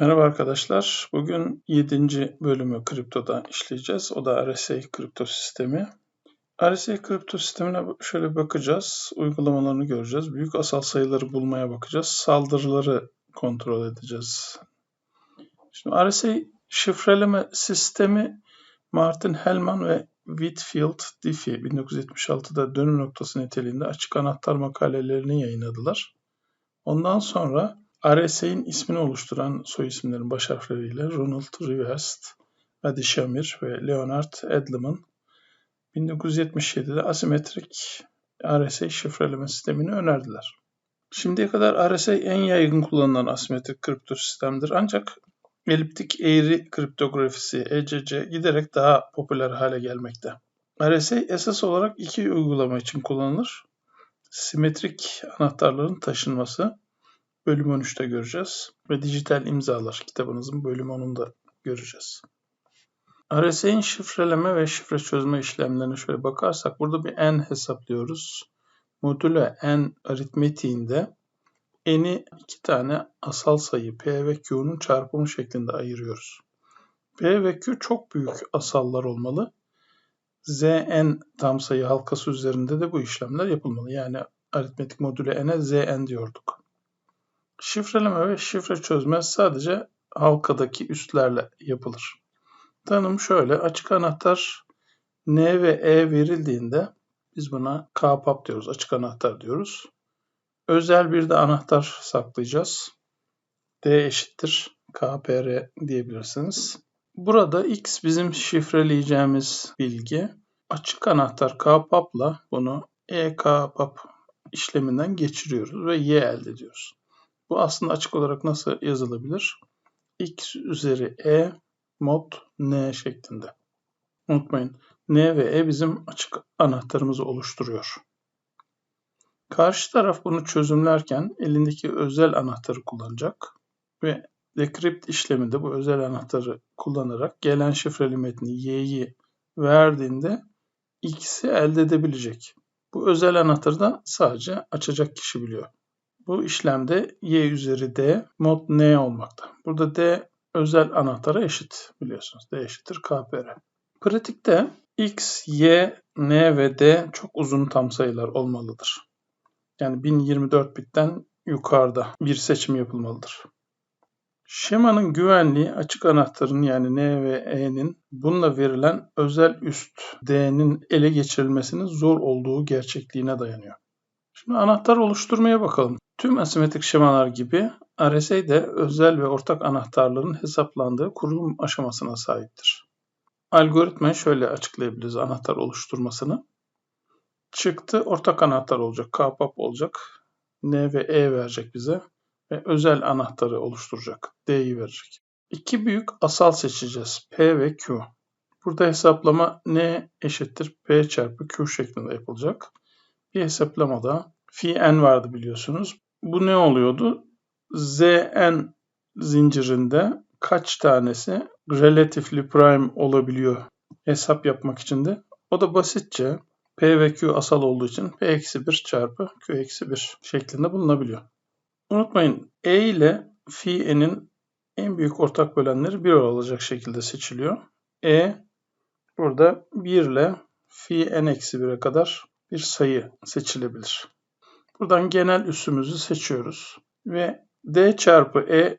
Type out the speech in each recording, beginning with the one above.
Merhaba arkadaşlar. Bugün 7. bölümü kriptoda işleyeceğiz. O da RSA kripto sistemi. RSA kripto sistemine şöyle bakacağız. Uygulamalarını göreceğiz. Büyük asal sayıları bulmaya bakacağız. Saldırıları kontrol edeceğiz. Şimdi RSA şifreleme sistemi Martin Hellman ve Whitfield Diffie 1976'da dönüm noktası niteliğinde açık anahtar makalelerini yayınladılar. Ondan sonra RSA'in ismini oluşturan soy isimlerin baş harfleriyle Ronald Rivest, Adi Shamir ve Leonard Edelman 1977'de asimetrik RSA şifreleme sistemini önerdiler. Şimdiye kadar RSA en yaygın kullanılan asimetrik kripto sistemdir ancak eliptik eğri kriptografisi ECC giderek daha popüler hale gelmekte. RSA esas olarak iki uygulama için kullanılır. Simetrik anahtarların taşınması bölüm 13'te göreceğiz. Ve dijital imzalar kitabınızın bölüm 10'unda göreceğiz. RSA'in şifreleme ve şifre çözme işlemlerine şöyle bakarsak burada bir n hesaplıyoruz. Modüle n aritmetiğinde n'i iki tane asal sayı p ve q'nun çarpımı şeklinde ayırıyoruz. p ve q çok büyük asallar olmalı. zn tam sayı halkası üzerinde de bu işlemler yapılmalı. Yani aritmetik modüle n'e zn diyorduk. Şifreleme ve şifre çözme sadece halkadaki üslerle yapılır. Tanım şöyle, açık anahtar N ve E verildiğinde biz buna KPAP diyoruz, açık anahtar diyoruz. Özel bir de anahtar saklayacağız. D eşittir KPR diyebilirsiniz. Burada X bizim şifreleyeceğimiz bilgi. Açık anahtar KPAP'la bunu EKPAP işleminden geçiriyoruz ve Y elde ediyoruz. Bu aslında açık olarak nasıl yazılabilir? x üzeri e mod n şeklinde. Unutmayın n ve e bizim açık anahtarımızı oluşturuyor. Karşı taraf bunu çözümlerken elindeki özel anahtarı kullanacak ve decrypt işleminde bu özel anahtarı kullanarak gelen şifreli metni y'yi verdiğinde x'i elde edebilecek. Bu özel anahtarı da sadece açacak kişi biliyor. Bu işlemde y üzeri d mod n olmakta. Burada d özel anahtara eşit biliyorsunuz. d eşittir kpr. Pratikte x, y, n ve d çok uzun tam sayılar olmalıdır. Yani 1024 bitten yukarıda bir seçim yapılmalıdır. Şemanın güvenliği açık anahtarın yani N ve E'nin bununla verilen özel üst D'nin ele geçirilmesinin zor olduğu gerçekliğine dayanıyor. Şimdi anahtar oluşturmaya bakalım. Tüm asimetrik şemalar gibi RSA de özel ve ortak anahtarların hesaplandığı kurulum aşamasına sahiptir. Algoritmayı şöyle açıklayabiliriz anahtar oluşturmasını. Çıktı ortak anahtar olacak, KPAP olacak, N ve E verecek bize ve özel anahtarı oluşturacak, D'yi verecek. İki büyük asal seçeceğiz, P ve Q. Burada hesaplama N eşittir P çarpı Q şeklinde yapılacak. Bir hesaplamada phi n vardı biliyorsunuz. Bu ne oluyordu? Zn zincirinde kaç tanesi relatively prime olabiliyor hesap yapmak için de. O da basitçe P ve Q asal olduğu için P eksi 1 çarpı Q eksi 1 şeklinde bulunabiliyor. Unutmayın E ile phi n'in en büyük ortak bölenleri 1 olacak şekilde seçiliyor. E burada 1 ile phi n eksi 1'e kadar bir sayı seçilebilir. Buradan genel üssümüzü seçiyoruz ve d çarpı e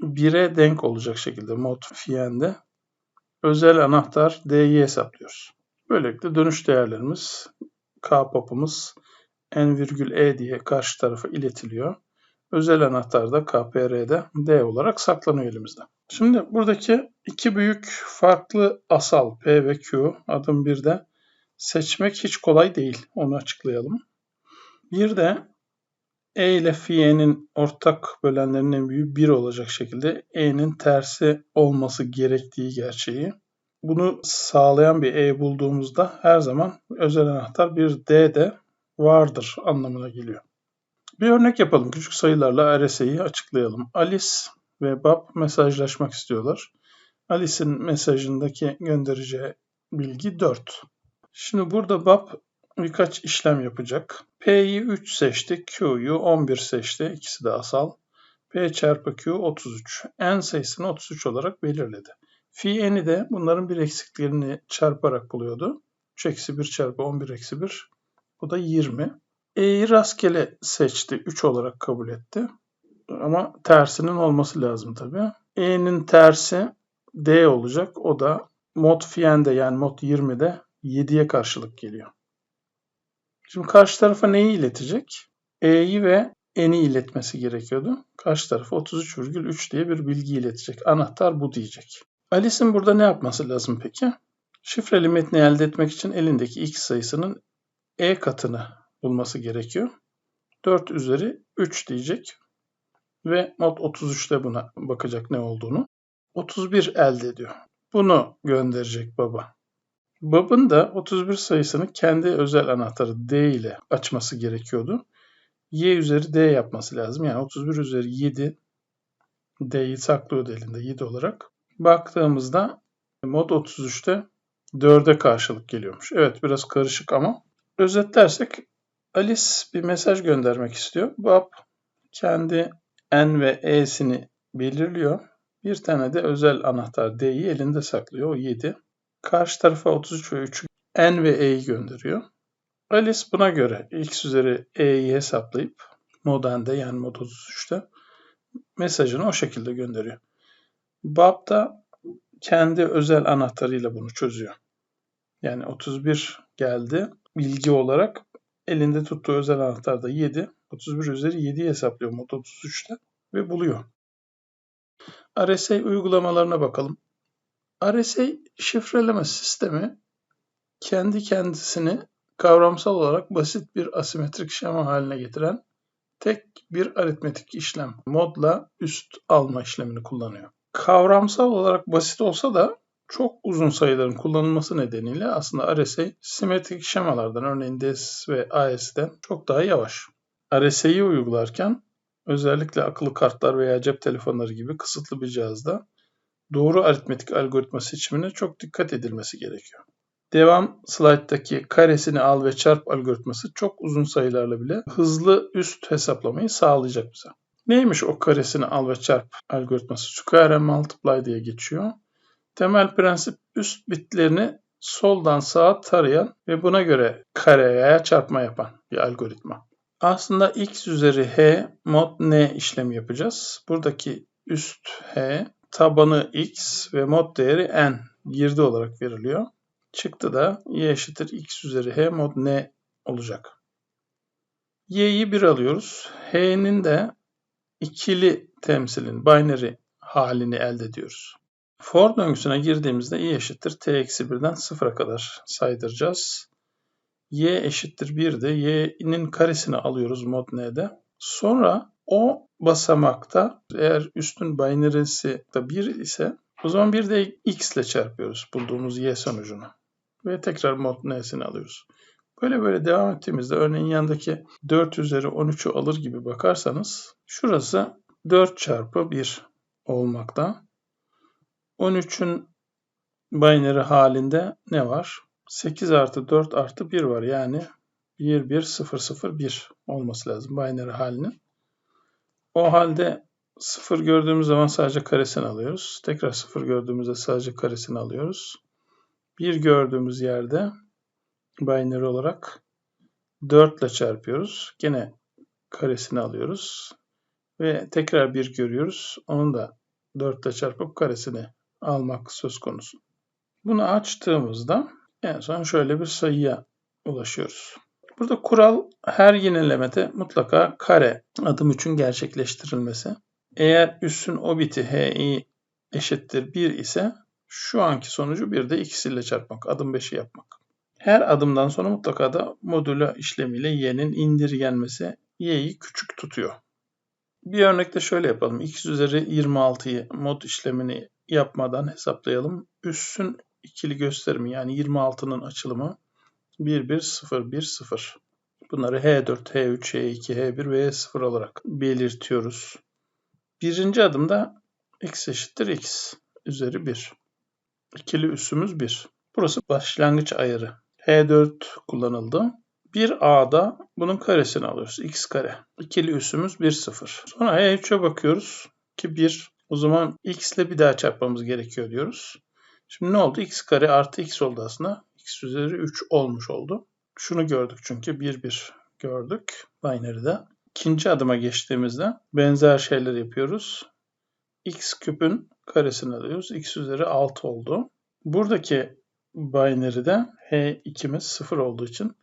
1'e denk olacak şekilde mod fiyende özel anahtar d'yi hesaplıyoruz. Böylelikle dönüş değerlerimiz k pop'umuz n virgül e diye karşı tarafa iletiliyor. Özel anahtar da KPR'de D olarak saklanıyor elimizde. Şimdi buradaki iki büyük farklı asal P ve Q adım bir de seçmek hiç kolay değil. Onu açıklayalım. Bir de e ile fi'nin ortak bölenlerinin en büyüğü 1 olacak şekilde e'nin tersi olması gerektiği gerçeği. Bunu sağlayan bir e bulduğumuzda her zaman özel anahtar bir d de vardır anlamına geliyor. Bir örnek yapalım. Küçük sayılarla RSA'yı açıklayalım. Alice ve Bob mesajlaşmak istiyorlar. Alice'in mesajındaki göndereceği bilgi 4. Şimdi burada Bob birkaç işlem yapacak. P'yi 3 seçti, Q'yu 11 seçti. İkisi de asal. P çarpı Q 33. N sayısını 33 olarak belirledi. Fi n'i de bunların bir eksiklerini çarparak buluyordu. 3 eksi 1 çarpı 11 eksi 1. Bu da 20. E'yi rastgele seçti. 3 olarak kabul etti. Ama tersinin olması lazım tabii. E'nin tersi D olacak. O da mod fiende yani mod 20'de 7'ye karşılık geliyor. Şimdi karşı tarafa neyi iletecek? E'yi ve N'i iletmesi gerekiyordu. Karşı tarafa 33,3 diye bir bilgi iletecek. Anahtar bu diyecek. Alice'in burada ne yapması lazım peki? Şifreli metni elde etmek için elindeki x sayısının e katını bulması gerekiyor. 4 üzeri 3 diyecek ve mod 33'te buna bakacak ne olduğunu. 31 elde ediyor. Bunu gönderecek baba. Babın da 31 sayısını kendi özel anahtarı D ile açması gerekiyordu. Y üzeri D yapması lazım. Yani 31 üzeri 7 D'yi saklıyordu elinde 7 olarak. Baktığımızda mod 33'te 4'e karşılık geliyormuş. Evet biraz karışık ama özetlersek Alice bir mesaj göndermek istiyor. Bob kendi N ve E'sini belirliyor. Bir tane de özel anahtar D'yi elinde saklıyor. O 7. Karşı tarafa 33 ve 3 N ve E'yi gönderiyor. Alice buna göre x üzeri E'yi hesaplayıp mod N'de yani mod 33'te mesajını o şekilde gönderiyor. Bob da kendi özel anahtarıyla bunu çözüyor. Yani 31 geldi bilgi olarak elinde tuttuğu özel anahtar da 7. 31 üzeri 7'yi hesaplıyor mod 33'te ve buluyor. RSA uygulamalarına bakalım. RSA şifreleme sistemi kendi kendisini kavramsal olarak basit bir asimetrik şema haline getiren tek bir aritmetik işlem modla üst alma işlemini kullanıyor. Kavramsal olarak basit olsa da çok uzun sayıların kullanılması nedeniyle aslında RSA simetrik şemalardan örneğin DES ve AES'den çok daha yavaş. RSA'yı uygularken özellikle akıllı kartlar veya cep telefonları gibi kısıtlı bir cihazda doğru aritmetik algoritma seçimine çok dikkat edilmesi gerekiyor. Devam slayttaki karesini al ve çarp algoritması çok uzun sayılarla bile hızlı üst hesaplamayı sağlayacak bize. Neymiş o karesini al ve çarp algoritması? Square and multiply diye geçiyor. Temel prensip üst bitlerini soldan sağa tarayan ve buna göre kare veya çarpma yapan bir algoritma. Aslında x üzeri h mod n işlemi yapacağız. Buradaki üst h tabanı x ve mod değeri n girdi olarak veriliyor. Çıktı da y eşittir x üzeri h mod n olacak. y'yi 1 alıyoruz. h'nin de ikili temsilin binary halini elde ediyoruz. For döngüsüne girdiğimizde i eşittir t eksi 1'den 0'a kadar saydıracağız. y eşittir 1'de y'nin karesini alıyoruz mod n'de. Sonra o basamakta eğer üstün binary'si de 1 ise o zaman bir de x ile çarpıyoruz bulduğumuz y sonucunu. Ve tekrar mod n'sini alıyoruz. Böyle böyle devam ettiğimizde örneğin yandaki 4 üzeri 13'ü alır gibi bakarsanız şurası 4 çarpı 1 olmakta. 13'ün binary halinde ne var? 8 artı 4 artı 1 var. Yani 1, 1, 0, 0, 1 olması lazım binary halinin. O halde 0 gördüğümüz zaman sadece karesini alıyoruz. Tekrar 0 gördüğümüzde sadece karesini alıyoruz. 1 gördüğümüz yerde binary olarak 4 ile çarpıyoruz. Gene karesini alıyoruz. Ve tekrar 1 görüyoruz. Onun da 4 ile çarpıp karesini almak söz konusu. Bunu açtığımızda en son şöyle bir sayıya ulaşıyoruz. Burada kural her yenilemede mutlaka kare adım için gerçekleştirilmesi. Eğer üssün o biti hi eşittir 1 ise şu anki sonucu bir de ile çarpmak, adım 5'i yapmak. Her adımdan sonra mutlaka da modülo işlemiyle y'nin indirgenmesi y'yi küçük tutuyor. Bir örnekte şöyle yapalım. x üzeri 26'yı mod işlemini yapmadan hesaplayalım. Üssün ikili gösterimi yani 26'nın açılımı 1, 1, 0, 1, 0. Bunları H4, H3, H2, H1 ve H0 olarak belirtiyoruz. Birinci adımda x eşittir x üzeri 1. İkili üssümüz 1. Burası başlangıç ayarı. H4 kullanıldı. Bir A'da bunun karesini alıyoruz. X kare. İkili üssümüz 1 0. Sonra E3'e bakıyoruz ki 1. O zaman X ile bir daha çarpmamız gerekiyor diyoruz. Şimdi ne oldu? X kare artı X oldu aslında. X üzeri 3 olmuş oldu. Şunu gördük çünkü 1 1 gördük binary'de. İkinci adıma geçtiğimizde benzer şeyler yapıyoruz. X küpün karesini alıyoruz. X üzeri 6 oldu. Buradaki binary'de H2'miz 0 olduğu için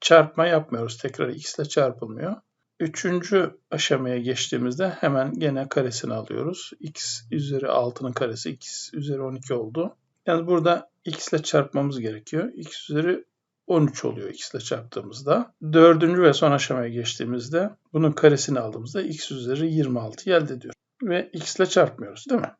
çarpma yapmıyoruz. Tekrar x ile çarpılmıyor. Üçüncü aşamaya geçtiğimizde hemen gene karesini alıyoruz. x üzeri 6'nın karesi x üzeri 12 oldu. Yani burada x ile çarpmamız gerekiyor. x üzeri 13 oluyor x ile çarptığımızda. Dördüncü ve son aşamaya geçtiğimizde bunun karesini aldığımızda x üzeri 26 elde ediyor. Ve x ile çarpmıyoruz değil mi?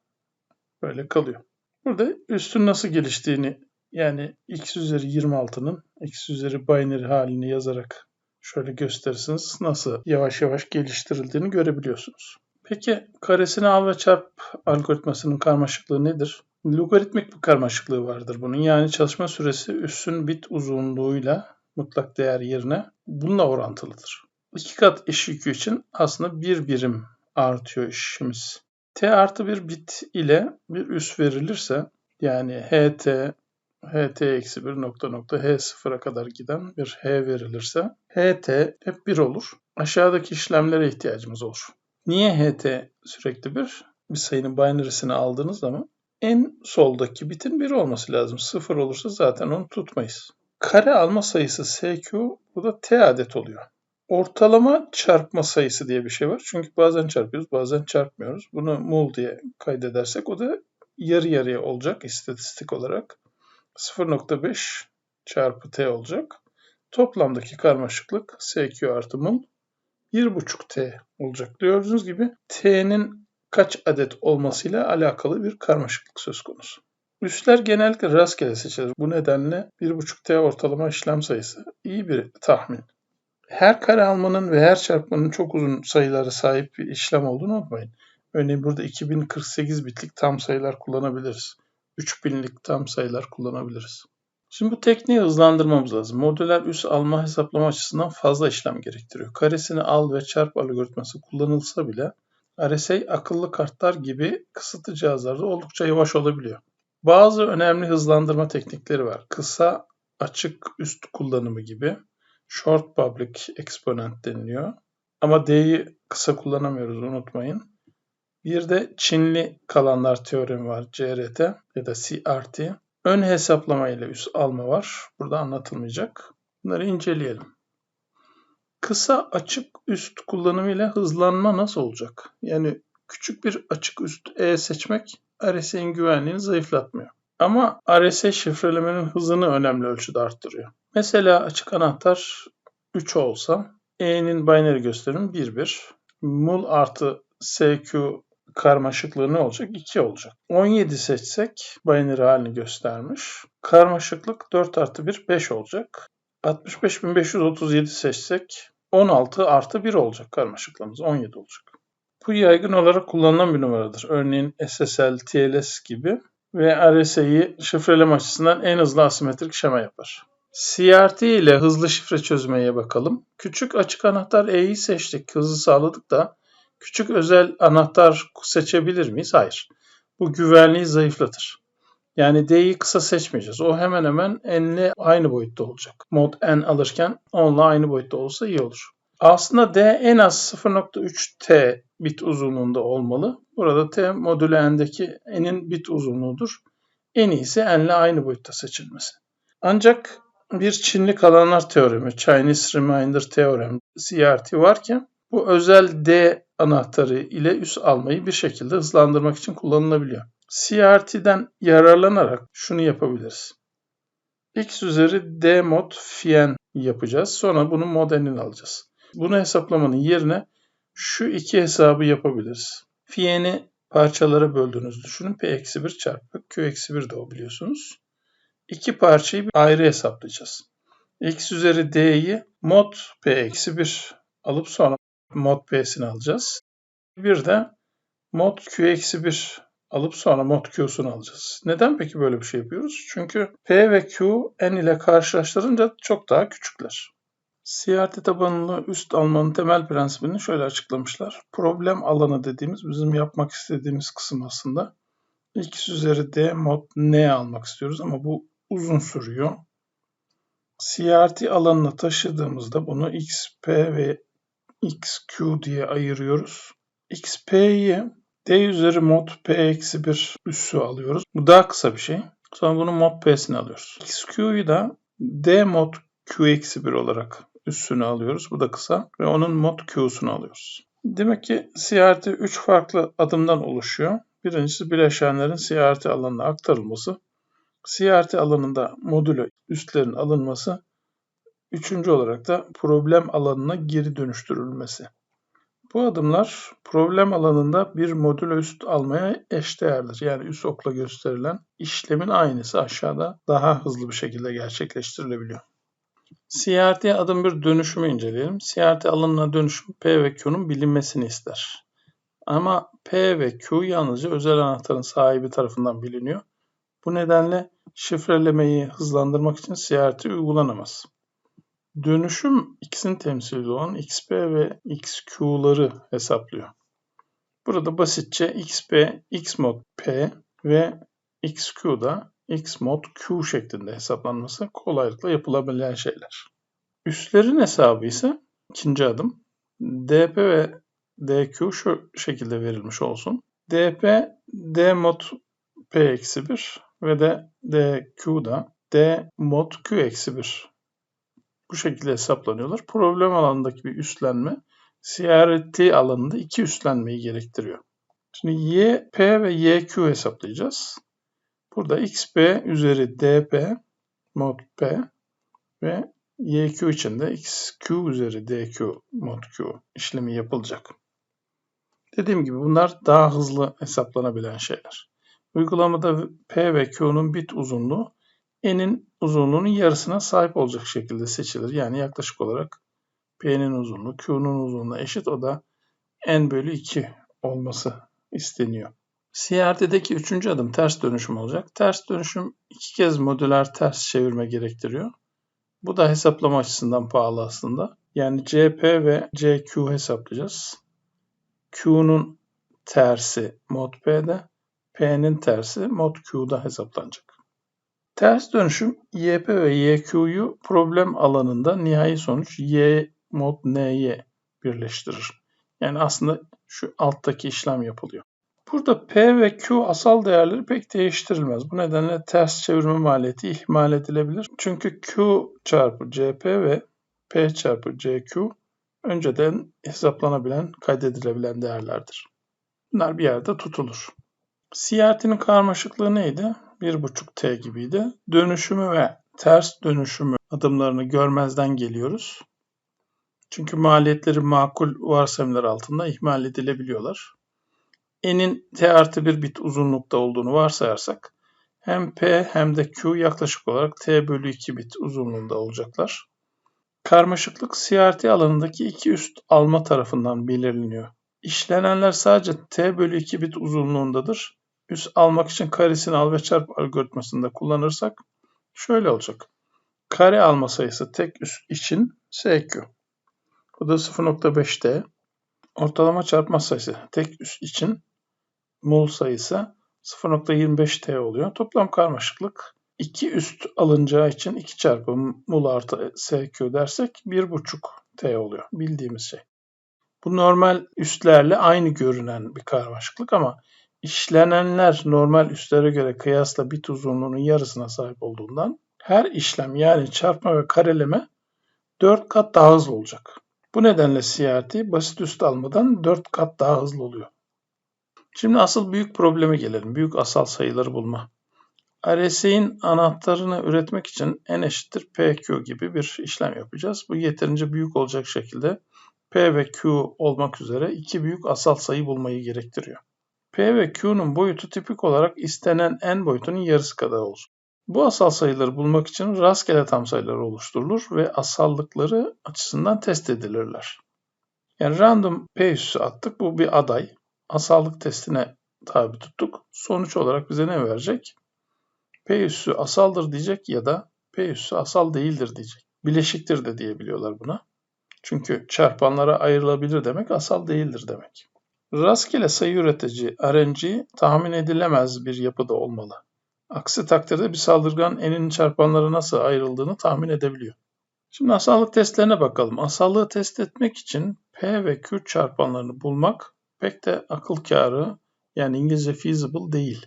Böyle kalıyor. Burada üstün nasıl geliştiğini yani x üzeri 26'nın x üzeri binary halini yazarak şöyle gösterirsiniz nasıl yavaş yavaş geliştirildiğini görebiliyorsunuz. Peki karesini al ve çarp algoritmasının karmaşıklığı nedir? Logaritmik bir karmaşıklığı vardır bunun. Yani çalışma süresi üssün bit uzunluğuyla mutlak değer yerine bununla orantılıdır. İki kat eş yükü için aslında bir birim artıyor işimiz. T artı bir bit ile bir üs verilirse yani HT ht eksi 1 nokta nokta h sıfıra kadar giden bir h verilirse ht hep 1 olur. Aşağıdaki işlemlere ihtiyacımız olur. Niye ht sürekli 1? Bir sayının binary'sini aldığınız zaman en soldaki bitin 1 olması lazım. 0 olursa zaten onu tutmayız. Kare alma sayısı SQ bu da T adet oluyor. Ortalama çarpma sayısı diye bir şey var. Çünkü bazen çarpıyoruz bazen çarpmıyoruz. Bunu mul diye kaydedersek o da yarı yarıya olacak istatistik olarak. 0.5 çarpı t olacak. Toplamdaki karmaşıklık SQ artı mul 1.5t olacak. Gördüğünüz gibi t'nin kaç adet olmasıyla alakalı bir karmaşıklık söz konusu. Üsler genellikle rastgele seçilir. Bu nedenle 1.5t ortalama işlem sayısı iyi bir tahmin. Her kare almanın ve her çarpmanın çok uzun sayılara sahip bir işlem olduğunu unutmayın. Örneğin burada 2048 bitlik tam sayılar kullanabiliriz. 3000'lik tam sayılar kullanabiliriz. Şimdi bu tekniği hızlandırmamız lazım. Modüler üs alma hesaplama açısından fazla işlem gerektiriyor. Karesini al ve çarp algoritması kullanılsa bile RSA akıllı kartlar gibi kısıtlı cihazlarda oldukça yavaş olabiliyor. Bazı önemli hızlandırma teknikleri var. Kısa açık üst kullanımı gibi. Short public exponent deniliyor. Ama D'yi kısa kullanamıyoruz unutmayın. Bir de Çinli kalanlar teoremi var CRT ya da CRT. Ön hesaplama ile üst alma var. Burada anlatılmayacak. Bunları inceleyelim. Kısa açık üst kullanımı ile hızlanma nasıl olacak? Yani küçük bir açık üst E seçmek RSA'nin güvenliğini zayıflatmıyor. Ama RSA şifrelemenin hızını önemli ölçüde arttırıyor. Mesela açık anahtar 3 olsa E'nin binary gösterimi 1 1. Mul artı SQ karmaşıklığı ne olacak? 2 olacak. 17 seçsek binary halini göstermiş. Karmaşıklık 4 artı 1 5 olacak. 65537 seçsek 16 artı 1 olacak karmaşıklığımız. 17 olacak. Bu yaygın olarak kullanılan bir numaradır. Örneğin SSL, TLS gibi ve RSA'yı şifreleme açısından en hızlı asimetrik şema yapar. CRT ile hızlı şifre çözmeye bakalım. Küçük açık anahtar E'yi seçtik, hızı sağladık da Küçük özel anahtar seçebilir miyiz? Hayır. Bu güvenliği zayıflatır. Yani D'yi kısa seçmeyeceğiz. O hemen hemen N'le aynı boyutta olacak. Mod N alırken onunla aynı boyutta olsa iyi olur. Aslında D en az 0.3 T bit uzunluğunda olmalı. Burada T modülü N'deki N'in bit uzunluğudur. En iyisi N'le aynı boyutta seçilmesi. Ancak bir Çinli kalanlar teoremi, Chinese Reminder Theorem, CRT varken bu özel D anahtarı ile üs almayı bir şekilde hızlandırmak için kullanılabiliyor. CRT'den yararlanarak şunu yapabiliriz. X üzeri D mod fien yapacağız. Sonra bunun modelini alacağız. Bunu hesaplamanın yerine şu iki hesabı yapabiliriz. Fien'i parçalara böldüğünüzü düşünün. P-1 çarpı Q-1 de o biliyorsunuz. İki parçayı ayrı hesaplayacağız. X üzeri D'yi mod P-1 alıp sonra mod P'sini alacağız. Bir de mod Q-1 alıp sonra mod Q'sunu alacağız. Neden peki böyle bir şey yapıyoruz? Çünkü P ve Q n ile karşılaştırınca çok daha küçükler. CRT tabanlı üst almanın temel prensibini şöyle açıklamışlar. Problem alanı dediğimiz bizim yapmak istediğimiz kısım aslında. X üzeri D mod N almak istiyoruz ama bu uzun sürüyor. CRT alanına taşıdığımızda bunu XP ve XQ diye ayırıyoruz. XP'yi D üzeri mod P eksi 1 üssü alıyoruz. Bu daha kısa bir şey. Sonra bunun mod P'sini alıyoruz. XQ'yu da D mod Q eksi 1 olarak üssünü alıyoruz. Bu da kısa. Ve onun mod Q'sunu alıyoruz. Demek ki CRT 3 farklı adımdan oluşuyor. Birincisi bileşenlerin CRT alanına aktarılması. CRT alanında modülü üstlerin alınması. Üçüncü olarak da problem alanına geri dönüştürülmesi. Bu adımlar problem alanında bir modül üst almaya eşdeğerdir. Yani üst okla gösterilen işlemin aynısı aşağıda daha hızlı bir şekilde gerçekleştirilebiliyor. CRT adım bir dönüşümü inceleyelim. CRT alanına dönüşüm P ve Q'nun bilinmesini ister. Ama P ve Q yalnızca özel anahtarın sahibi tarafından biliniyor. Bu nedenle şifrelemeyi hızlandırmak için CRT uygulanamaz. Dönüşüm x'in temsili olan xp ve xq'ları hesaplıyor. Burada basitçe xp x mod p ve xq da x mod q şeklinde hesaplanması kolaylıkla yapılabilen şeyler. Üslerin hesabı ise ikinci adım. dp ve dq şu şekilde verilmiş olsun. dp d mod p eksi 1 ve de dq da d mod q eksi 1 bu şekilde hesaplanıyorlar. Problem alanındaki bir üstlenme CRT alanında iki üstlenmeyi gerektiriyor. Şimdi YP ve YQ hesaplayacağız. Burada XP üzeri DP mod P ve YQ için de XQ üzeri DQ mod Q işlemi yapılacak. Dediğim gibi bunlar daha hızlı hesaplanabilen şeyler. Uygulamada P ve Q'nun bit uzunluğu n'in uzunluğunun yarısına sahip olacak şekilde seçilir. Yani yaklaşık olarak P'nin uzunluğu Q'nun uzunluğuna eşit. O da n bölü 2 olması isteniyor. CRT'deki üçüncü adım ters dönüşüm olacak. Ters dönüşüm iki kez modüler ters çevirme gerektiriyor. Bu da hesaplama açısından pahalı aslında. Yani CP ve CQ hesaplayacağız. Q'nun tersi mod P'de, P'nin tersi mod Q'da hesaplanacak. Ters dönüşüm YP ve YQ'yu problem alanında nihai sonuç Y mod N'ye birleştirir. Yani aslında şu alttaki işlem yapılıyor. Burada P ve Q asal değerleri pek değiştirilmez. Bu nedenle ters çevirme maliyeti ihmal edilebilir. Çünkü Q çarpı CP ve P çarpı CQ önceden hesaplanabilen, kaydedilebilen değerlerdir. Bunlar bir yerde tutulur. CRT'nin karmaşıklığı neydi? 1.5T gibiydi. Dönüşümü ve ters dönüşümü adımlarını görmezden geliyoruz. Çünkü maliyetleri makul varsayımlar altında ihmal edilebiliyorlar. N'in T artı 1 bit uzunlukta olduğunu varsayarsak hem P hem de Q yaklaşık olarak T bölü 2 bit uzunluğunda olacaklar. Karmaşıklık CRT alanındaki iki üst alma tarafından belirleniyor. İşlenenler sadece T bölü 2 bit uzunluğundadır üs almak için karesini al ve çarp algoritmasında kullanırsak şöyle olacak. Kare alma sayısı tek üs için SQ. Bu da 0.5T. Ortalama çarpma sayısı tek üs için mol sayısı 0.25T oluyor. Toplam karmaşıklık 2 üst alınacağı için 2 çarpı mol artı SQ dersek 1.5T oluyor. Bildiğimiz şey. Bu normal üstlerle aynı görünen bir karmaşıklık ama İşlenenler normal üslere göre kıyasla bit uzunluğunun yarısına sahip olduğundan her işlem yani çarpma ve kareleme 4 kat daha hızlı olacak. Bu nedenle CRT basit üst almadan 4 kat daha hızlı oluyor. Şimdi asıl büyük probleme gelelim. Büyük asal sayıları bulma. RSA'in anahtarını üretmek için n eşittir PQ gibi bir işlem yapacağız. Bu yeterince büyük olacak şekilde P ve Q olmak üzere iki büyük asal sayı bulmayı gerektiriyor. P ve Q'nun boyutu tipik olarak istenen n boyutunun yarısı kadar olur. Bu asal sayıları bulmak için rastgele tam sayılar oluşturulur ve asallıkları açısından test edilirler. Yani random P üssü attık. Bu bir aday. Asallık testine tabi tuttuk. Sonuç olarak bize ne verecek? P üssü asaldır diyecek ya da P üssü asal değildir diyecek. bileşiktir de diyebiliyorlar buna. Çünkü çarpanlara ayrılabilir demek asal değildir demek. Rastgele sayı üretici RNG tahmin edilemez bir yapıda olmalı. Aksi takdirde bir saldırgan n'in çarpanları nasıl ayrıldığını tahmin edebiliyor. Şimdi asallık testlerine bakalım. Asallığı test etmek için P ve Q çarpanlarını bulmak pek de akıl kârı yani İngilizce feasible değil.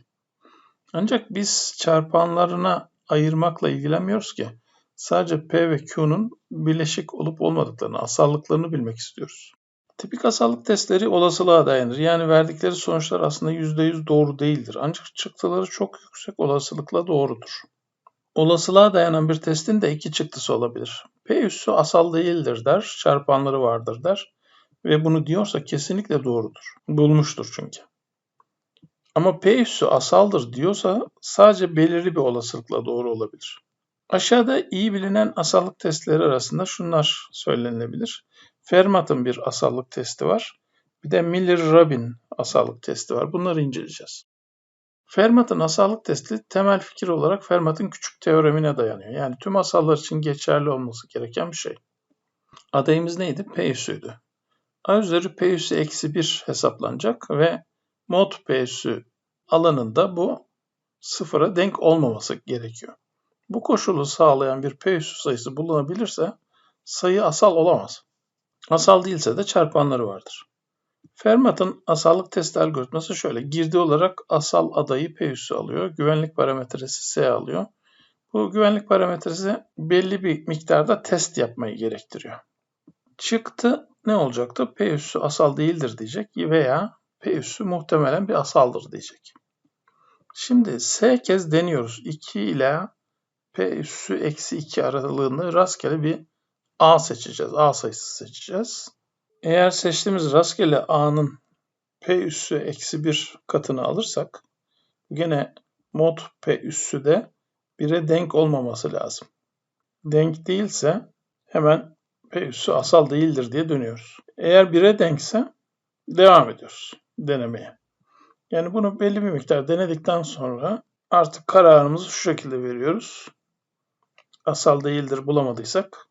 Ancak biz çarpanlarına ayırmakla ilgilenmiyoruz ki. Sadece P ve Q'nun bileşik olup olmadıklarını, asallıklarını bilmek istiyoruz. Tipik asallık testleri olasılığa dayanır. Yani verdikleri sonuçlar aslında %100 doğru değildir. Ancak çıktıları çok yüksek olasılıkla doğrudur. Olasılığa dayanan bir testin de iki çıktısı olabilir. P üssü asal değildir der, çarpanları vardır der ve bunu diyorsa kesinlikle doğrudur. Bulmuştur çünkü. Ama P üssü asaldır diyorsa sadece belirli bir olasılıkla doğru olabilir. Aşağıda iyi bilinen asallık testleri arasında şunlar söylenebilir. Fermat'ın bir asallık testi var. Bir de Miller-Rabin asallık testi var. Bunları inceleyeceğiz. Fermat'ın asallık testi temel fikir olarak Fermat'ın küçük teoremine dayanıyor. Yani tüm asallar için geçerli olması gereken bir şey. Adayımız neydi? P üssüydü. A üzeri P üssü eksi 1 hesaplanacak ve mod P üssü alanında bu sıfıra denk olmaması gerekiyor. Bu koşulu sağlayan bir P üssü sayısı bulunabilirse sayı asal olamaz. Asal değilse de çarpanları vardır. Fermat'ın asallık testi algoritması şöyle. Girdi olarak asal adayı P üssü alıyor. Güvenlik parametresi S alıyor. Bu güvenlik parametresi belli bir miktarda test yapmayı gerektiriyor. Çıktı ne olacaktı? P üssü asal değildir diyecek veya P üssü muhtemelen bir asaldır diyecek. Şimdi S kez deniyoruz. 2 ile P üssü eksi 2 aralığında rastgele bir A seçeceğiz. A sayısı seçeceğiz. Eğer seçtiğimiz rastgele A'nın P üssü eksi 1 katını alırsak gene mod P üssü de 1'e denk olmaması lazım. Denk değilse hemen P üssü asal değildir diye dönüyoruz. Eğer 1'e denkse devam ediyoruz denemeye. Yani bunu belli bir miktar denedikten sonra artık kararımızı şu şekilde veriyoruz. Asal değildir bulamadıysak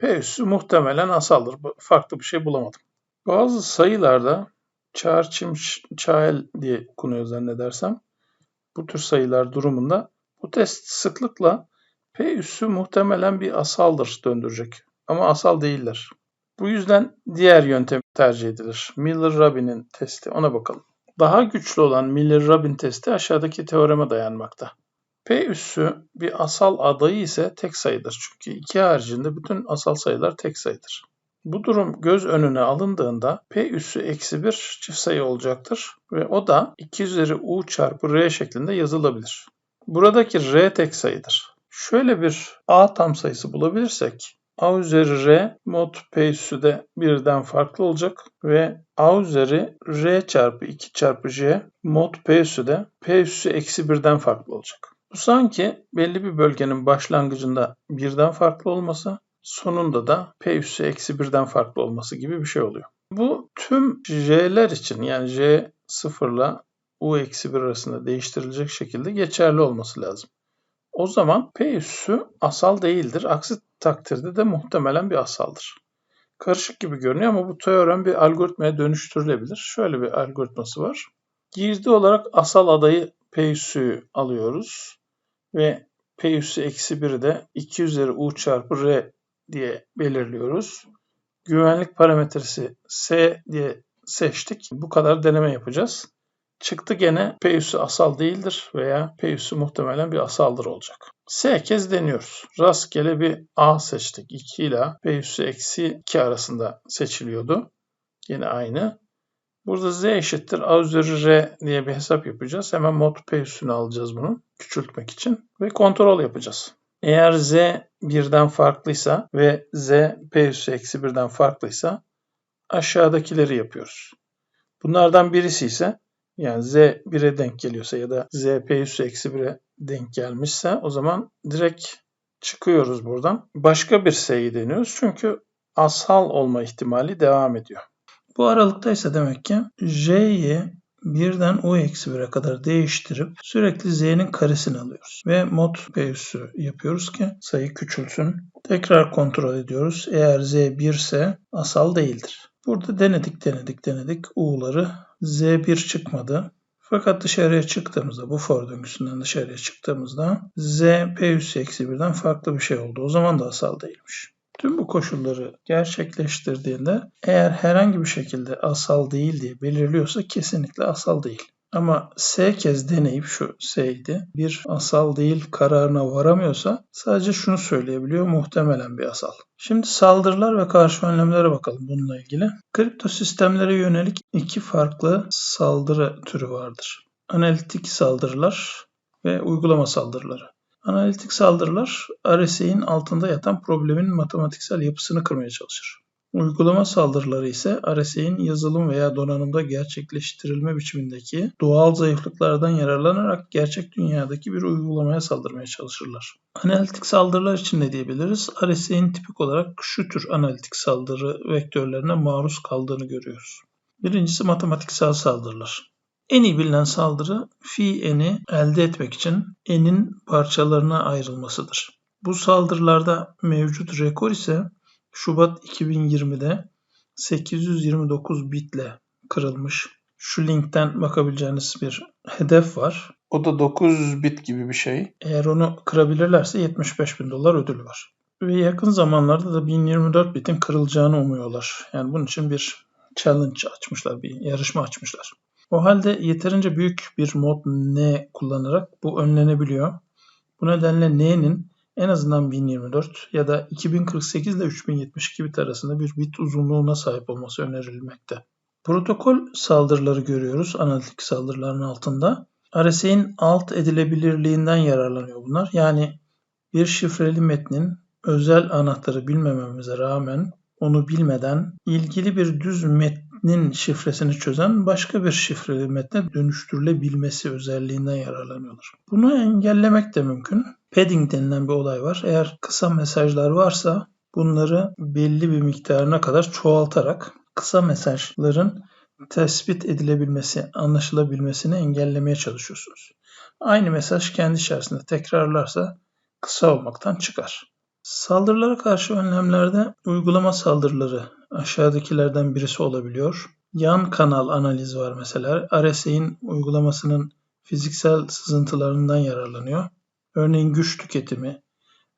P üssü muhtemelen asaldır. Farklı bir şey bulamadım. Bazı sayılarda çağır çim çael diye okunuyor zannedersem. Bu tür sayılar durumunda bu test sıklıkla P üssü muhtemelen bir asaldır döndürecek. Ama asal değiller. Bu yüzden diğer yöntem tercih edilir. Miller-Rabin'in testi. Ona bakalım. Daha güçlü olan Miller-Rabin testi aşağıdaki teoreme dayanmakta. P üssü bir asal adayı ise tek sayıdır. Çünkü iki haricinde bütün asal sayılar tek sayıdır. Bu durum göz önüne alındığında P üssü eksi bir çift sayı olacaktır ve o da 2 üzeri U çarpı R şeklinde yazılabilir. Buradaki R tek sayıdır. Şöyle bir A tam sayısı bulabilirsek A üzeri R mod P üssü de birden farklı olacak ve A üzeri R çarpı 2 çarpı J mod P üssü de P üssü eksi birden farklı olacak. Bu sanki belli bir bölgenin başlangıcında birden farklı olması, sonunda da P üssü eksi birden farklı olması gibi bir şey oluyor. Bu tüm J'ler için yani J sıfırla U eksi 1 arasında değiştirilecek şekilde geçerli olması lazım. O zaman P üssü asal değildir. Aksi takdirde de muhtemelen bir asaldır. Karışık gibi görünüyor ama bu teorem bir algoritmaya dönüştürülebilir. Şöyle bir algoritması var. Girdi olarak asal adayı P üssü alıyoruz ve P üssü eksi 1'i de 2 üzeri U çarpı R diye belirliyoruz. Güvenlik parametresi S diye seçtik. Bu kadar deneme yapacağız. Çıktı gene P üssü asal değildir veya P üssü muhtemelen bir asaldır olacak. S kez deniyoruz. Rastgele bir A seçtik. 2 ile P üssü eksi 2 arasında seçiliyordu. Yine aynı. Burada z eşittir a üzeri r diye bir hesap yapacağız. Hemen mod p üstüne alacağız bunu küçültmek için ve kontrol yapacağız. Eğer z birden farklıysa ve z p üssü eksi birden farklıysa aşağıdakileri yapıyoruz. Bunlardan birisi ise yani z 1'e denk geliyorsa ya da z p üssü eksi 1'e denk gelmişse o zaman direkt çıkıyoruz buradan. Başka bir s'yi deniyoruz çünkü asal olma ihtimali devam ediyor. Bu aralıkta ise demek ki J'yi birden u eksi 1'e kadar değiştirip sürekli z'nin karesini alıyoruz. Ve mod p üssü yapıyoruz ki sayı küçülsün. Tekrar kontrol ediyoruz. Eğer z 1 ise asal değildir. Burada denedik denedik denedik u'ları z1 çıkmadı. Fakat dışarıya çıktığımızda bu for döngüsünden dışarıya çıktığımızda z p üssü eksi 1'den farklı bir şey oldu. O zaman da asal değilmiş. Tüm bu koşulları gerçekleştirdiğinde eğer herhangi bir şekilde asal değil diye belirliyorsa kesinlikle asal değil. Ama S kez deneyip şu S'ydi bir asal değil kararına varamıyorsa sadece şunu söyleyebiliyor muhtemelen bir asal. Şimdi saldırılar ve karşı önlemlere bakalım bununla ilgili. Kripto sistemlere yönelik iki farklı saldırı türü vardır. Analitik saldırılar ve uygulama saldırıları. Analitik saldırılar RSA'in altında yatan problemin matematiksel yapısını kırmaya çalışır. Uygulama saldırıları ise RSA'in yazılım veya donanımda gerçekleştirilme biçimindeki doğal zayıflıklardan yararlanarak gerçek dünyadaki bir uygulamaya saldırmaya çalışırlar. Analitik saldırılar için ne diyebiliriz? RSA'in tipik olarak şu tür analitik saldırı vektörlerine maruz kaldığını görüyoruz. Birincisi matematiksel saldırılar. En iyi bilinen saldırı fi n'i elde etmek için n'in parçalarına ayrılmasıdır. Bu saldırılarda mevcut rekor ise Şubat 2020'de 829 bitle kırılmış. Şu linkten bakabileceğiniz bir hedef var. O da 900 bit gibi bir şey. Eğer onu kırabilirlerse 75 bin dolar ödülü var. Ve yakın zamanlarda da 1024 bitin kırılacağını umuyorlar. Yani bunun için bir challenge açmışlar, bir yarışma açmışlar. O halde yeterince büyük bir mod N kullanarak bu önlenebiliyor. Bu nedenle N'nin en azından 1024 ya da 2048 ile 3072 bit arasında bir bit uzunluğuna sahip olması önerilmekte. Protokol saldırıları görüyoruz analitik saldırıların altında. RSA'in alt edilebilirliğinden yararlanıyor bunlar. Yani bir şifreli metnin özel anahtarı bilmememize rağmen onu bilmeden ilgili bir düz metnin şifresini çözen başka bir şifreli metne dönüştürülebilmesi özelliğinden yararlanıyorlar. Bunu engellemek de mümkün. Padding denilen bir olay var. Eğer kısa mesajlar varsa bunları belli bir miktarına kadar çoğaltarak kısa mesajların tespit edilebilmesi, anlaşılabilmesini engellemeye çalışıyorsunuz. Aynı mesaj kendi içerisinde tekrarlarsa kısa olmaktan çıkar. Saldırılara karşı önlemlerde uygulama saldırıları aşağıdakilerden birisi olabiliyor. Yan kanal analiz var mesela. RSA'in uygulamasının fiziksel sızıntılarından yararlanıyor. Örneğin güç tüketimi,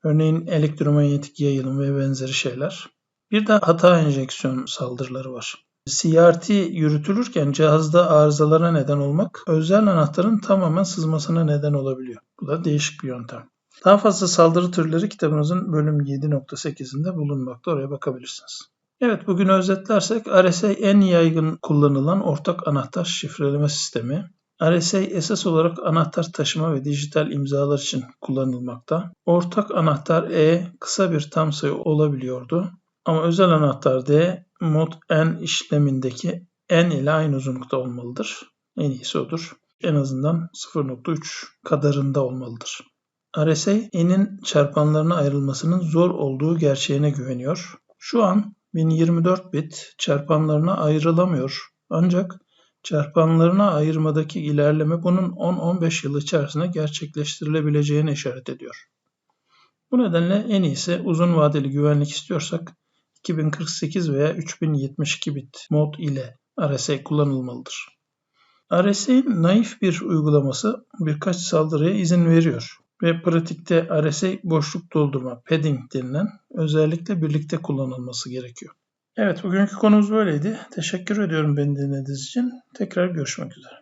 örneğin elektromanyetik yayılım ve benzeri şeyler. Bir de hata enjeksiyon saldırıları var. CRT yürütülürken cihazda arızalara neden olmak özel anahtarın tamamen sızmasına neden olabiliyor. Bu da değişik bir yöntem. Daha fazla saldırı türleri kitabımızın bölüm 7.8'inde bulunmakta. Oraya bakabilirsiniz. Evet bugün özetlersek RSA en yaygın kullanılan ortak anahtar şifreleme sistemi. RSA esas olarak anahtar taşıma ve dijital imzalar için kullanılmakta. Ortak anahtar E kısa bir tam sayı olabiliyordu. Ama özel anahtar D mod n işlemindeki n ile aynı uzunlukta olmalıdır. En iyisi odur. En azından 0.3 kadarında olmalıdır. RSA n'in çarpanlarına ayrılmasının zor olduğu gerçeğine güveniyor. Şu an 1024 bit çarpanlarına ayrılamıyor. Ancak çarpanlarına ayırmadaki ilerleme bunun 10-15 yıl içerisinde gerçekleştirilebileceğine işaret ediyor. Bu nedenle en iyisi uzun vadeli güvenlik istiyorsak 2048 veya 3072 bit mod ile RSA kullanılmalıdır. RSA'nin naif bir uygulaması birkaç saldırıya izin veriyor ve pratikte RSA boşluk doldurma padding denilen özellikle birlikte kullanılması gerekiyor. Evet bugünkü konumuz böyleydi. Teşekkür ediyorum beni dinlediğiniz için. Tekrar görüşmek üzere.